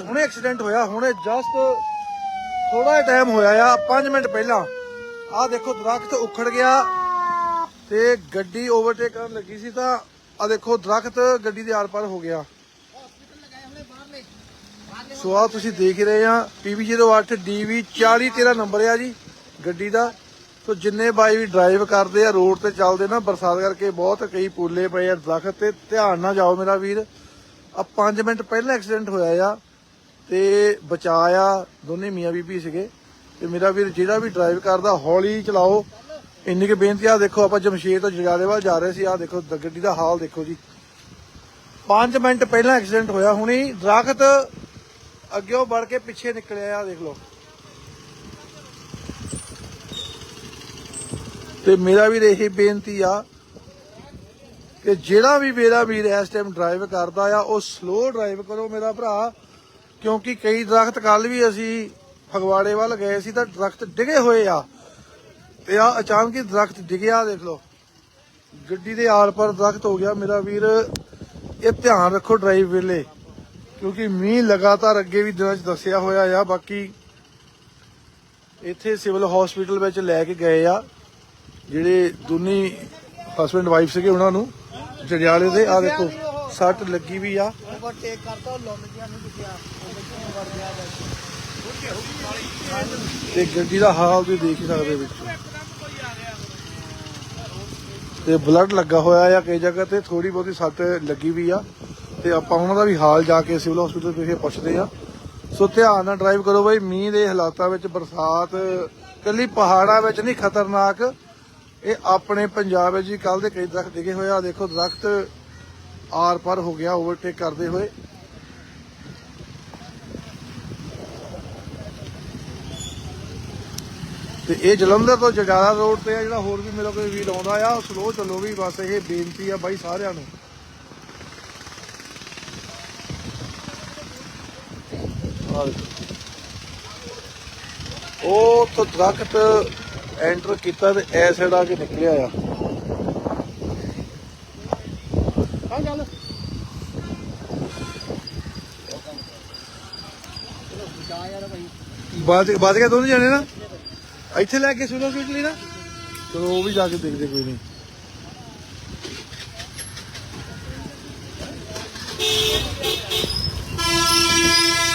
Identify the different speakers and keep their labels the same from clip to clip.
Speaker 1: ਹੁਣੇ ਐਕਸੀਡੈਂਟ ਹੋਇਆ, ਹੁਣੇ ਜਸਟ ਥੋੜਾ ਟਾਈਮ ਹੋਇਆ ਆ 5 ਮਿੰਟ ਪਹਿਲਾਂ। ਆਹ ਦੇਖੋ, ਦਰਖਤ ਉਖੜ ਗਿਆ ਤੇ ਗੱਡੀ ਓਵਰਟੇਕ ਕਰਨ ਲੱਗੀ ਸੀ ਤਾਂ ਆ ਦੇਖੋ, ਦਰਖਤ ਗੱਡੀ ਦੇ ਆਰ ਪਾਰ ਹੋ ਗਿਆ। ਸੋ ਆ ਤੁਸੀਂ ਦੇਖ ਰਹੇ ਆ PB08 DV 4013 ਨੰਬਰ ਆ ਜੀ ਗੱਡੀ ਦਾ। ਸੋ ਜਿੰਨੇ ਬਾਈ ਵੀ ਡਰਾਈਵ ਕਰਦੇ ਆ, ਰੋਡ ਤੇ ਚੱਲਦੇ ਨਾ, ਬਰਸਾਤ ਕਰਕੇ ਬਹੁਤ ਕਈ ਪੂਲੇ ਪਏ ਆ ਦਰਖਤ ਤੇ। ਧਿਆਨ ਨਾਲ ਜਾਓ ਮੇਰਾ ਵੀਰ ਆ 5 ਮਿੰਟ ਪਹਿਲਾਂ ਐਕਸੀਡੈਂਟ ਹੋਇਆ ਆ। ਤੇ ਬਚਾਇਆ ਦੋਨੇ ਮੀਆਂ ਬੀਬੀ ਸੀਗੇ। ਤੇ ਮੇਰਾ ਵੀਰ ਜਿਹੜਾ ਵੀ ਡਰਾਈਵ ਕਰਦਾ, ਹੌਲੀ ਚਲਾਓ। ਇੰਨੀ ਕੁ ਬੇਨਤੀ ਆ ਦੇਖੋ ਆਪਾਂ ਜਮਸ਼ੇਰ ਤੋਂ ਜਗਾਲੇ ਵੱਲ ਜਾ ਰਹੇ ਸੀ ਆ ਦੇਖੋ ਗੱਡੀ ਦਾ ਹਾਲ ਦੇਖੋ ਜੀ। 5 ਮਿੰਟ ਪਹਿਲਾਂ ਐਕਸੀਡੈਂਟ ਹੋਇਆ, ਹੁਣੀ ਦਰਖਤ ਅੱਗਿਓਂ ਵੜ ਕੇ ਪਿੱਛੇ ਨਿਕਲਿਆ ਆ ਦੇਖ ਲਓ। ਤੇ ਮੇਰਾ ਵੀਰ ਇਹੀ ਬੇਨਤੀ ਆ ਕਿ ਜਿਹੜਾ ਵੀ ਮੇਰਾ ਵੀਰ ਇਸ ਟਾਈਮ ਡਰਾਈਵ ਕਰਦਾ ਆ, ਉਹ ਸਲੋ ਡਰਾਈਵ ਕਰੋ ਮੇਰਾ ਭਰਾ। ਕਿਉਂਕਿ ਕਈ ਦਰਖਤ ਕੱਲ ਵੀ ਅਸੀਂ ਫਗਵਾੜੇ ਵੱਲ ਗਏ ਸੀ ਤਾਂ ਦਰਖਤ ਡਿਗੇ ਹੋਏ ਆ। ਤੇ ਆ ਅਚਾਨਕ ਹੀ ਦਰਖਤ ਡਿਗਿਆ ਦੇਖ ਲਓ। ਗੱਡੀ ਦੇ ਆਰ ਪਰ ਦਰਖਤ ਹੋ ਗਿਆ। ਮੇਰਾ ਵੀਰ, ਇਹ ਧਿਆਨ ਰੱਖੋ ਡਰਾਈਵ ਵੇਲੇ, ਕਿਉਂਕਿ ਮੀਂਹ ਲਗਾਤਾਰ ਅੱਗੇ ਵੀ ਦਿਨਾਂ 'ਚ ਦੱਸਿਆ ਹੋਇਆ ਆ। ਬਾਕੀ ਇੱਥੇ ਸਿਵਲ ਹਸਪੀਟਲ ਵਿੱਚ ਲੈ ਕੇ ਗਏ ਆ, ਜਿਹੜੇ ਦੋਨੀ ਹਸਬੰਡ ਵਾਈਫ ਸੀਗੇ ਉਹਨਾਂ ਨੂੰ ਜੜਿਆਲੇ ਦੇ। ਆ ਦੇਖੋ। ਸੱਟ ਲੱਗੀ ਵੀ ਆ।
Speaker 2: ਓਵਰਟੇਕ ਕਰਤਾ ਉਹ ਲੁੱਟ ਗਿਆ ਨਹੀਂ ਦਿਖਿਆ ਉਹ ਵਿੱਚ ਵੜ ਗਿਆ
Speaker 1: ਤੇ ਗੱਡੀ ਦਾ ਹਾਲ ਤੁਸੀਂ ਦੇਖ ਹੀ ਸਕਦੇ ਵਿੱਚ। ਤੇ ਬਲੱਡ ਲੱਗਾ ਹੋਇਆ ਆ ਕਈ ਜਗ੍ਹਾ ਤੇ ਥੋੜੀ ਬਹੁਤੀ ਸੱਟ ਲੱਗੀ ਵੀ ਆ। ਤੇ ਆਪਾਂ ਉਹਨਾਂ ਦਾ ਵੀ ਹਾਲ ਜਾ ਕੇ ਸਿਵਲ ਹਸਪੀਟਲ ਵਿਖੇ ਪੁੱਛਦੇ ਆ। ਸੋ ਧਿਆਨ ਨਾਲ ਡਰਾਈਵ ਕਰੋ ਬਾਈ ਮੀਂਹ ਦੇ ਹਾਲਾਤਾਂ ਵਿੱਚ ਬਰਸਾਤ ਕੱਲੀ ਪਹਾੜਾਂ ਵਿੱਚ ਨਹੀਂ ਖਤਰਨਾਕ। ਇਹ ਆਪਣੇ ਪੰਜਾਬ ਵਿੱਚ ਜੀ ਕੱਲ ਦੇ ਕਈ ਦਰਖਤ ਡਿੱਗੇ ਹੋਏ ਆ। ਦੇਖੋ ਦਰਖਤ ਆਰ ਪਰ ਹੋ ਗਿਆ ਓਵਰਟੇਕ ਕਰਦੇ ਹੋਏ। ਤੇ ਇਹ ਜਲੰਧਰ ਤੋਂ ਜਗਾਰਾ ਰੋਡ ਤੇ ਆ, ਜਿਹੜਾ ਹੋਰ ਵੀ ਮੇਰੇ ਕੋਲ ਵੀਰ ਆਉਂਦਾ ਆ ਸਲੋ ਚੱਲੋ ਵੀ ਬਸ ਇਹ ਬੇਨਤੀ ਆ ਬਾਈ ਸਾਰਿਆਂ ਨੂੰ। ਉਹ ਤੋਂ ਦਰਖਤ ਐਂਟਰ ਕੀਤਾ ਤੇ ਐ ਸਾਈਡ ਆ ਕੇ ਨਿਕਲਿਆ ਆ।
Speaker 2: ਚੱਲ।
Speaker 1: ਬਾਜ ਬਾਜ ਕੇ ਦੋਨੇ ਜਾਣੇ ਨਾ? ਇੱਥੇ ਲੈ ਕੇ ਸੁਣੋ ਸਵੀਟ ਲਈ ਨਾ। ਚਲੋ ਉਹ ਵੀ ਜਾ ਕੇ ਦੇਖਦੇ ਕੋਈ ਨਹੀਂ।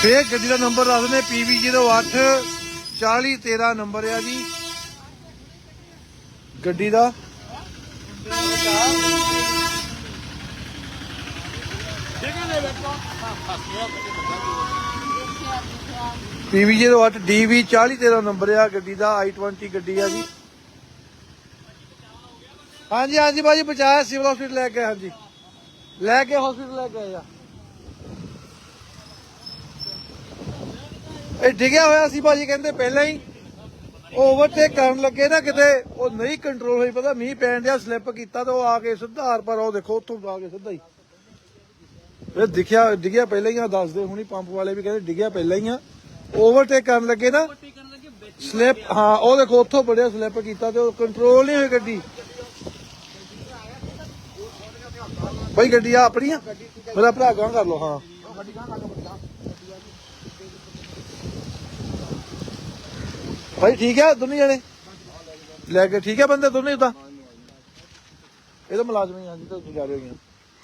Speaker 1: ਫੇਰ ਗੱਡੀ ਦਾ ਨੰਬਰ ਦੱਸ ਦਿੰਦੇ PB08 4013 ਨੰਬਰ ਆ ਜੀ। ਗੱਡੀ ਦਾ। PB08 DV 4013 ਨੰਬਰ ਆ, ਗੱਡੀ ਦਾ i20 ਗੱਡੀ ਆ ਜੀ। ਹਾਂਜੀ ਹਾਂਜੀ ਬਾਜੀ ਬਚਾਇਆ, ਸਿਵਲ ਹਸਪੀਟਲ ਲੈ ਕੇ ਹਾਂਜੀ। ਲੈ ਕੇ ਹਸਪੀਟਲ ਲੈ ਕੇ ਆ। ਇਹ ਡਿੱਗਿਆ ਹੋਇਆ ਸੀ ਬਾਜੀ ਕਹਿੰਦੇ ਪਹਿਲਾਂ ਹੀ। ਓਵਰਟੇਕ ਕਰਨ ਲੱਗੇ ਨਾ ਕਿਤੇ, ਉਹ ਨਹੀਂ ਕੰਟਰੋਲ ਹੋਈ, ਪਤਾ ਮੀਂਹ ਪੈਣ ਡਿਆ ਸਲਿੱਪ ਕੀਤਾ ਤੇ ਉਹ ਆ ਕੇ ਸਿੱਧਾ ਆਰ ਪਰ ਉਹ ਦੇਖੋ, ਉੱਥੋਂ ਆ ਕੇ ਸਿੱਧਾ ਹੀ। ਇਹ ਦਿਖਿਆ, ਡਿੱਗਿਆ ਪਹਿਲਾਂ ਹੀ ਆ ਦੱਸਦੇ ਹੁਣੀ ਪੰਪ ਵਾਲੇ ਵੀ ਕਹਿੰਦੇ ਡਿੱਗਿਆ ਪਹਿਲਾਂ ਹੀ ਆ। ਓਵਰਟੇਕ ਕਰਨ ਲੱਗੇ ਨਾ ਸਲਿੱਪ ਹਾਂ, ਉਹ ਦੇਖੋ, ਉੱਥੋਂ ਬੜਿਆ ਸਲਿੱਪ ਕੀਤਾ ਤੇ ਉਹ ਕੰਟਰੋਲ ਨਹੀਂ ਹੋਈ ਗੱਡੀ। ਭਾਈ ਗੱਡੀ ਆ ਆਪਣੀ ਆ? ਮੇਰਾ ਭਰਾ ਗਾਂ ਕਰ ਲਓ, ਹਾਂ। ਭਾਈ ਠੀਕ ਹੈ ਦੋਨੇ ਜਣੇ? ਲੈ ਕੇ ਠੀਕ ਹੈ ਬੰਦੇ ਦੋਨੇ ਉਦਾਂ ਇਹ ਤਾਂ ਮੁਲਾਜ਼ਮ ਹੀ ਆ ਜੀ ਤਾਂ ਜਾ ਰਹੇ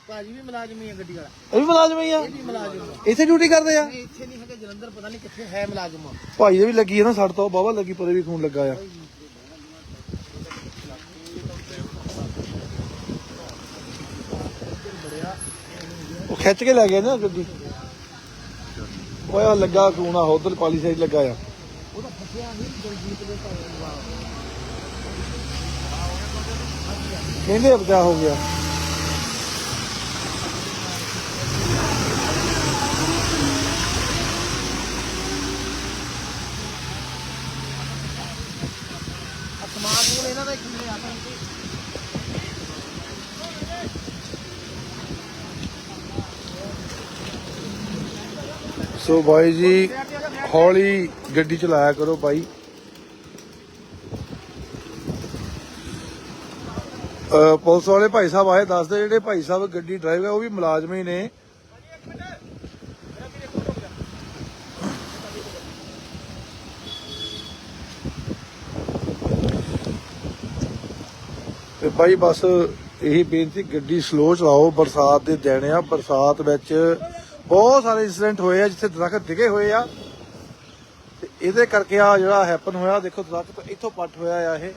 Speaker 2: ਭਾਜੀ ਵੀ ਮੁਲਾਜ਼ਮ ਹੀ ਆ ਗੱਡੀ ਵਾਲਾ।
Speaker 1: ਇਹ ਵੀ ਮੁਲਾਜ਼ਮ ਹੀ ਆ?
Speaker 2: ਇਹ ਵੀ ਮੁਲਾਜ਼ਮ ਆ।
Speaker 1: ਇੱਥੇ ਡਿਊਟੀ ਕਰਦੇ ਆ?
Speaker 2: ਇਹ ਇੱਥੇ ਨਹੀਂ ਹੈਗਾ ਜਲੰਧਰ ਪਤਾ ਨਹੀਂ ਕਿੱਥੇ ਹੈ ਮੁਲਾਜ਼ਮ।
Speaker 1: ਭਾਈ ਦੇ ਵੀ ਲੱਗੀ ਹੈ ਨਾ ਸੜ ਤੋਂ ਬਾਬਾ ਲੱਗੀ ਪਰੇ ਵੀ ਖੂਨ ਲੱਗਾ ਆ। ਉਹ ਖਿੱਚ ਕੇ ਲੈ ਗਏ ਨਾ ਗੱਡੀ। ਓਏ ਉਹ ਲੱਗਾ ਖੂਨ ਆ ਉਧਰ ਪਾਲੀ ਸਾਈਡ ਲੱਗਾ ਆ।
Speaker 2: ਉਹਦਾ ਫਸਿਆ ਨਹੀਂ ਦਲਜੀਤ ਦੇ ਘਰ
Speaker 1: ਕਹਿੰਦੇ ਬਚਾ ਹੋ ਗਿਆ
Speaker 2: ਸਮਾਨ ਸਮੂਨ ਇਹਨਾਂ ਦਾ ਹੀ ਖਿਲਰੇ ਆ
Speaker 1: ਸੋ ਬਾਈ ਜੀ, ਹੌਲੀ ਗੱਡੀ ਚਲਾਇਆ ਕਰੋ ਬਾਈ ਪੁਲਿਸ ਵਾਲੇ ਭਾਈ ਸਾਹਿਬ ਆਏ, ਦੱਸਦੇ ਜਿਹੜੇ ਭਾਈ ਸਾਹਿਬ ਗੱਡੀ ਡਰਾਈਵਰ ਉਹ ਵੀ ਮੁਲਾਜ਼ਮ ਹੀ ਨੇ। ਤੇ ਭਾਈ ਬਸ ਇਹੀ ਬੇਨਤੀ, ਗੱਡੀ ਸਲੋ ਚਲਾਓ, ਬਰਸਾਤ ਦੇ ਦਿਨ ਆ, ਬਰਸਾਤ ਵਿੱਚ ਬਹੁਤ ਸਾਰੇ ਇਨਸੀਡੈਂਟ ਹੋਏ ਆ ਜਿੱਥੇ ਦਰਖਤ ਡਿੱਗੇ ਹੋਏ ਆ। ਤੇ ਇਹਦੇ ਕਰਕੇ ਆ ਜਿਹੜਾ ਹੈਪਨ ਹੋਇਆ, ਦੇਖੋ ਦਰਖਤ ਇੱਥੋਂ ਪੱਟ ਹੋਇਆ ਆ ਇਹ।